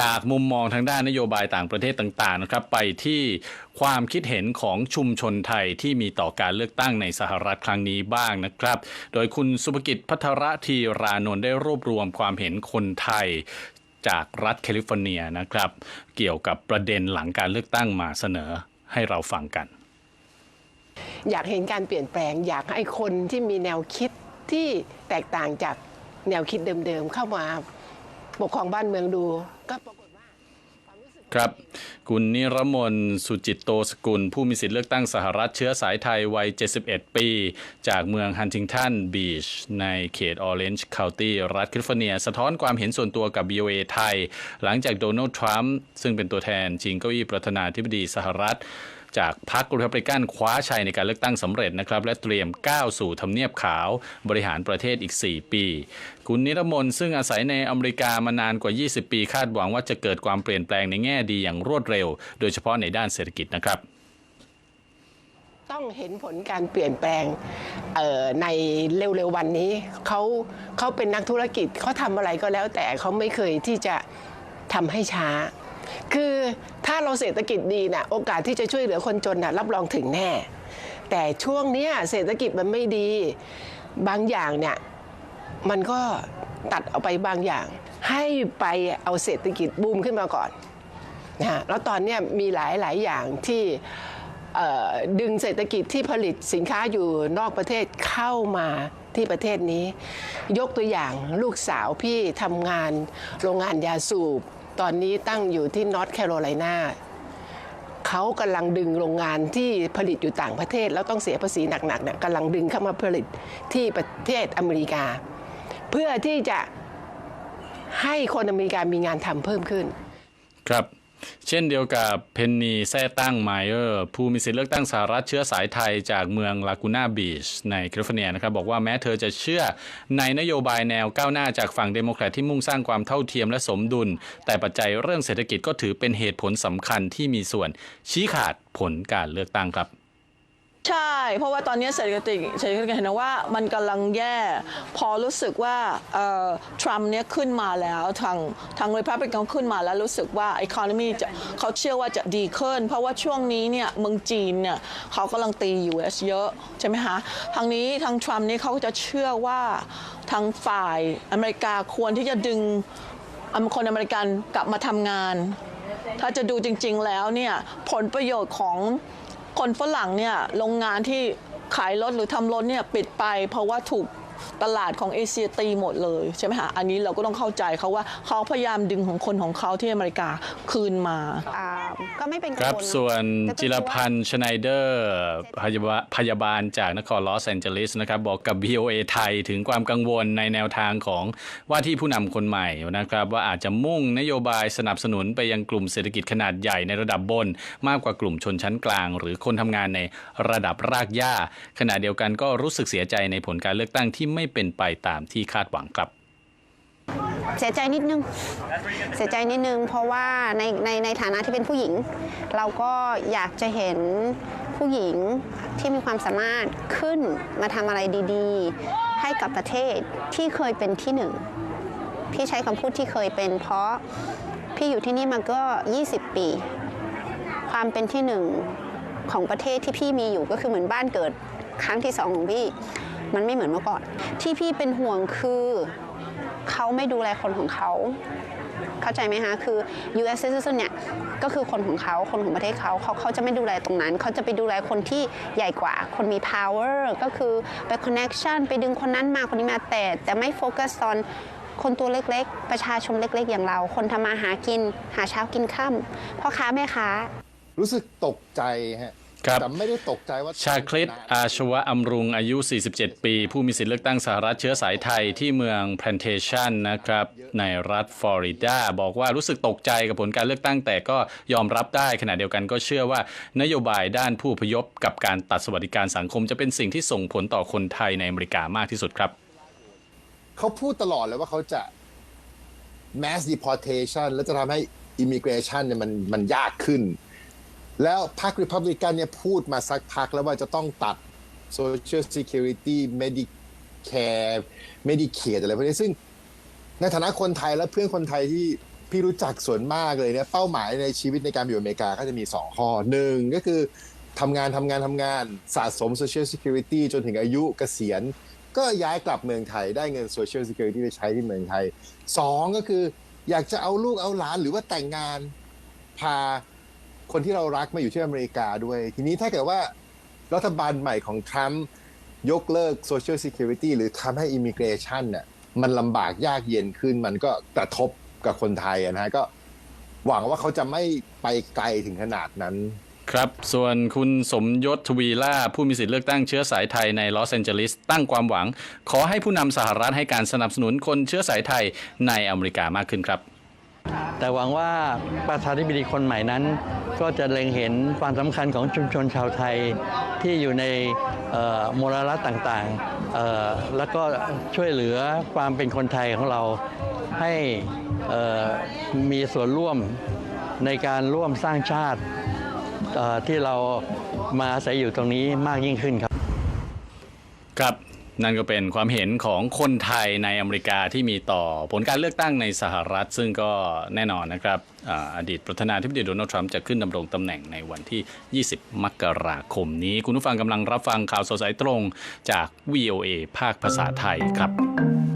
จากมุมมองทางด้านนโยบายต่างประเทศต่างๆนะครับไปที่ความคิดเห็นของชุมชนไทยที่มีต่อการเลือกตั้งในสหรัฐครั้งนี้บ้างนะครับ โดยคุณสุภกิจพัทรทีรานนท์ได้รวบรวมความเห็นคนไทยจากรัฐแคลิฟอร์เนียนะครับ เกี่ยวกับประเด็นหลังการเลือกตั้งมาเสนอให้เราฟังกัน อยากเห็นการเปลี่ยนแปลง อยากให้คนที่มีแนวคิดที่แตกต่างจากแนวคิดเดิมๆเข้ามาปกครองบ้านเมืองดู ครับ คุณนิรมนสุจิตโตสกุล ผู้มีสิทธิเลือกตั้งสหรัฐเชื้อสายไทย วัย 71 ปี จากเมืองฮันติงตันบีช ในเขตออเรนจ์คาวตี้รัฐแคลิฟอร์เนีย สะท้อนความเห็นส่วนตัวกับ BOA ไทย หลังจากโดนัลด์ทรัมป์ซึ่งเป็นตัวแทนชิงเก้าอี้ประธานาธิบดีสหรัฐจากพรรครีพับลิกันคว้าชัยในการเลือกตั้งสำเร็จนะครับ และเตรียมก้าวสู่ทำเนียบขาวบริหารประเทศอีก 4 ปี คุณนิรมนซึ่งอาศัยในอเมริกามานานกว่า 20 ปีคาดหวังว่าจะเกิดความเปลี่ยนแปลงในแง่ดีอย่างรวดเร็วโดยเฉพาะในด้านเศรษฐกิจนะครับ ต้องเห็นผลการเปลี่ยนแปลงในเร็วๆวันนี้เขาเขาเป็นนักธุรกิจเขาทำอะไรก็แล้ว แต่เขาไม่เคยที่จะทำให้ช้า คือถ้าเราเศรษฐกิจดีนะ่ะโอกาสที่จะช่วยเหลือคนจนนะ่ะรับรองถึงแน่ แต่ช่วงเนี้ยเศรษฐกิจมันไม่ดี บางอย่างเนี่ยมันก็ตัดเอาไปบางอย่าง ให้ไปเอาเศรษฐกิจบูมขึ้นมาก่อน นะฮะแล้วตอนนี้มีหลายหลายอย่างที่ดึงเศรษฐกิจที่ผลิตสินค้าอยู่นอกประเทศเข้ามาที่ประเทศนี้ ยกตัวอย่างลูกสาวพี่ทำงานโรงงานยาสูบ ตอนนี้ตั้งอยู่ที่นอร์ทแคโรไลนาเขากำลังดึงโรงงานที่ผลิตอยู่ต่างประเทศ แล้วต้องเสียภาษีหนักๆเนี่ยกำลังดึงเข้ามาผลิตที่ประเทศอเมริกา เพื่อที่จะให้คนอเมริกามีงานทำเพิ่มขึ้น ครับ เช่นเดียวกับเพนนีแซ่ตั้งไมเออร์ผู้มีสิทธิเลือกตั้งสหรัฐเชื้อสายไทยจากเมืองลากูน่าบีชในแคลิฟอร์เนียนะครับบอกว่าแม้เธอจะเชื่อในนโยบายแนวก้าวหน้าจากฝั่งเดโมแครตที่มุ่งสร้างความเท่าเทียมและสมดุล แต่ปัจจัยเรื่องเศรษฐกิจก็ถือเป็นเหตุผลสำคัญที่มีส่วนชี้ขาดผลการเลือกตั้งครับ ใช่ เพราะว่าตอนนี้เศรษฐกิจเศรษฐกิจเห็นนะว่ามันกำลังแย่ พอรู้สึกว่าเอ่อทรัมป์เนี่ยขึ้นมาแล้วทางทางริพับลิกันขึ้นมาแล้วรู้สึกว่า economy จะเขาเชื่อว่าจะดีขึ้น เพราะว่าช่วงนี้เนี่ยเมืองจีนเนี่ยเขากำลังตี US เยอะใช่ไหมคะทางนี้ทางทรัมป์นี่เขาจะเชื่อว่าทางฝ่ายอเมริกาควรที่จะดึงคนอเมริกันกลับมาทำงาน ถ้าจะดูจริง ๆแล้วเนี่ยผลประโยชน์ของ คนฝรั่งเนี่ยโรงงานที่ขายรถหรือทำรถเนี่ยปิดไปเพราะว่าถูก ตลาดของเอเชียตีหมดเลยใช่ไหมคะอันนี้เราก็ต้องเข้าใจเขาว่าเขาพยายามดึงของคนของเขาที่อเมริกาคืนมาอ่าก็ไม่เป็นกังครับวลเอะส่วนแต่ก็จิรพันธ์ชไนเดอร์พยาบาลพยาบาลจากนครลอสแอนเจลิสนะครับบอกกับ BOA ไทยถึงความกังวลในแนวทางของว่าที่ผู้นำคนใหม่นะครับว่าอาจจะมุ่งนโยบายสนับสนุนไปยังกลุ่มเศรษฐกิจขนาดใหญ่ในระดับบน มากกว่ากลุ่มชนชั้นกลาง หรือคนทำงานในระดับรากหญ้า ขณะเดียวกันก็รู้สึกเสียใจในผลการเลือกตั้งที่ไม่เป็นไปตามที่คาดหวังครับเสียใจนิดนึง เสียใจนิดนึง เพราะว่าในในในฐานะที่เป็นผู้หญิง เราก็อยากจะเห็นผู้หญิงที่มีความสามารถขึ้นมาทำอะไรดีๆ ให้กับประเทศที่เคยเป็นที่หนึ่ง พี่ใช้คำพูดที่เคยเป็น เพราะพี่อยู่ที่นี่มาก็ 20 ปี ความเป็นที่หนึ่งของประเทศที่พี่มีอยู่ก็คือเหมือนบ้านเกิดครั้งที่สองของพี่ มันไม่เหมือนเมื่อก่อน ที่พี่เป็นห่วงคือเขาไม่ดูแลคนของเขาเข้าใจไหมคะคือ U.S. citizen เนี่ยก็คือคนของเขาคนของประเทศเขาเขาเขาจะไม่ดูแลตรงนั้น เขาจะไปดูแลคนที่ใหญ่กว่า คนมี power ก็คือไป connection ไปดึงคนนั้นมาคนนี้มาแต่ แต่ไม่โฟกัสตอนคนตัวเล็กๆ ประชาชนเล็กๆ อย่างเรา คนทำมาหากิน หาเช้ากินค่ำพ่อค้าแม่ค้า รู้สึกตกใจฮะ ครับแต่ไม่ได้ตกใจว่าชาคลิตอาชวะอำรุงอายุ 47 ปี ผู้มีสิทธิเลือกตั้งสหรัฐเชื้อสายไทยที่เมือง Plantation นะครับในรัฐฟลอริดาบอกว่ารู้สึกตกใจกับผลการเลือกตั้งแต่ก็ยอมรับได้ขณะเดียวกันก็เชื่อว่านโยบายด้านผู้อพยพกับการตัดสวัสดิการสังคมจะเป็นสิ่งที่ส่งผลต่อคนไทยในอเมริกามากที่สุดครับ เขาพูดตลอดเลยว่าเขาจะ mass deportation แล้วจะทำให้ immigration เนี่ยมันมันยากขึ้น แล้วพรรค Republican เนี่ยพูดมาสักพักแล้วว่าจะต้องตัด social security medicare medicaid อะไรพวกนี้ซึ่งในฐานะคนไทยและเพื่อนคนไทยที่พี่รู้จักส่วนมากเลยเนี่ยเป้าหมายในชีวิตในการอยู่อเมริกาก็จะมี 2 ข้อหนึ่งก็คือทำงานทำงานทำงานสะสม Social Security จนถึงอายุเกษียณ ก็ย้ายกลับเมืองไทยได้เงิน Social Security ไปใช้ที่เมืองไทยสองก็คืออยากจะเอาลูกเอาหลานหรือว่าแต่งงานพา คนที่เรารักมาอยู่ที่อเมริกาด้วย ทีนี้ถ้าเกิดว่ารัฐบาลใหม่ของทรัมป์ยกเลิก Social Security หรือทำให้ Immigration เนี่ยมันลำบากยากเย็นขึ้น มันก็กระทบกับคนไทยนะฮะก็หวังว่าเขาจะไม่ไปไกลถึงขนาดนั้น ครับ ส่วนคุณสมยศทวีล่า ผู้มีสิทธิ์เลือกตั้งเชื้อสายไทยในลอสแอนเจลิสตั้งความหวัง ขอให้ผู้นำสหรัฐให้การสนับสนุนคนเชื้อสายไทยในอเมริกามากขึ้นครับ แต่หวังว่าประธานาธิบดีคนใหม่นั้น ก็จะเล็งเห็นความสำคัญของชุมชนชาวไทยที่อยู่ในมลรัฐต่างๆ แล้วก็ช่วยเหลือความเป็นคนไทยของเราให้มีส่วนร่วมในการร่วมสร้างชาติที่เรามาอาศัยอยู่ตรงนี้มากยิ่งขึ้นครับ ครับ นั่นก็เป็นความเห็นของคนไทยในอเมริกาที่มีต่อผลการเลือกตั้งในสหรัฐ ซึ่งก็แน่นอนนะครับอดีตประธานาธิบดีโดนัลด์ทรัมป์จะขึ้นดำรงตำแหน่งในวันที่ 20 มกราคมนี้ คุณผู้ฟังกำลังรับฟังข่าวสดสายตรงจาก VOA ภาคภาษาไทยครับ